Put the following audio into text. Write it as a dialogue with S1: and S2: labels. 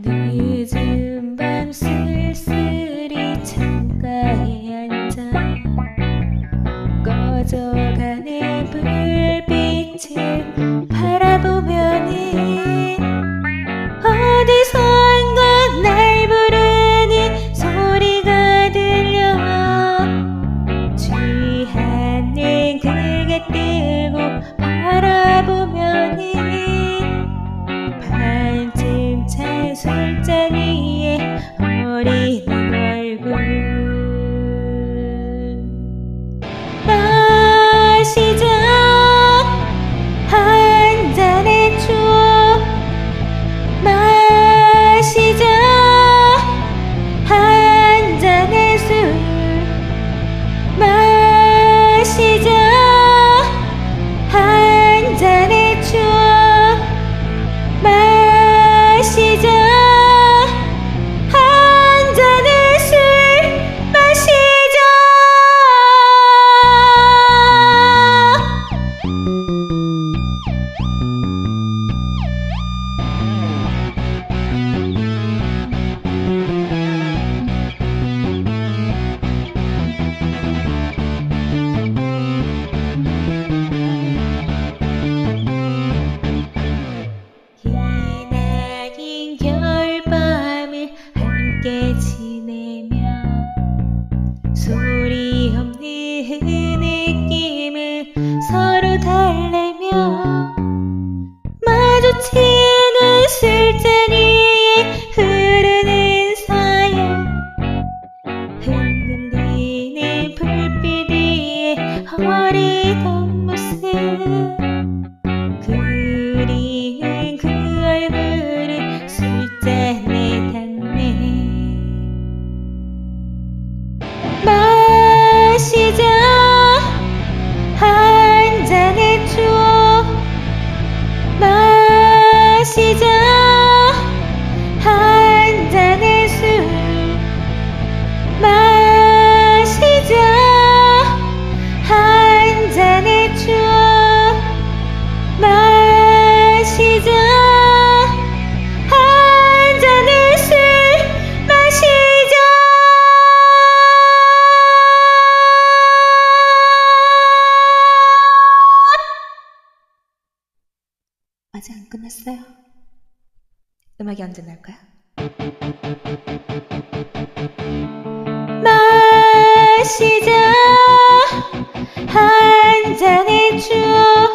S1: 늦은 밤 쓸쓸히 창가에 앉아 꺼져가는 불빛에 아직 안 끝났어요. 음악이 언제 나올까요? 마시자 한 잔의 추억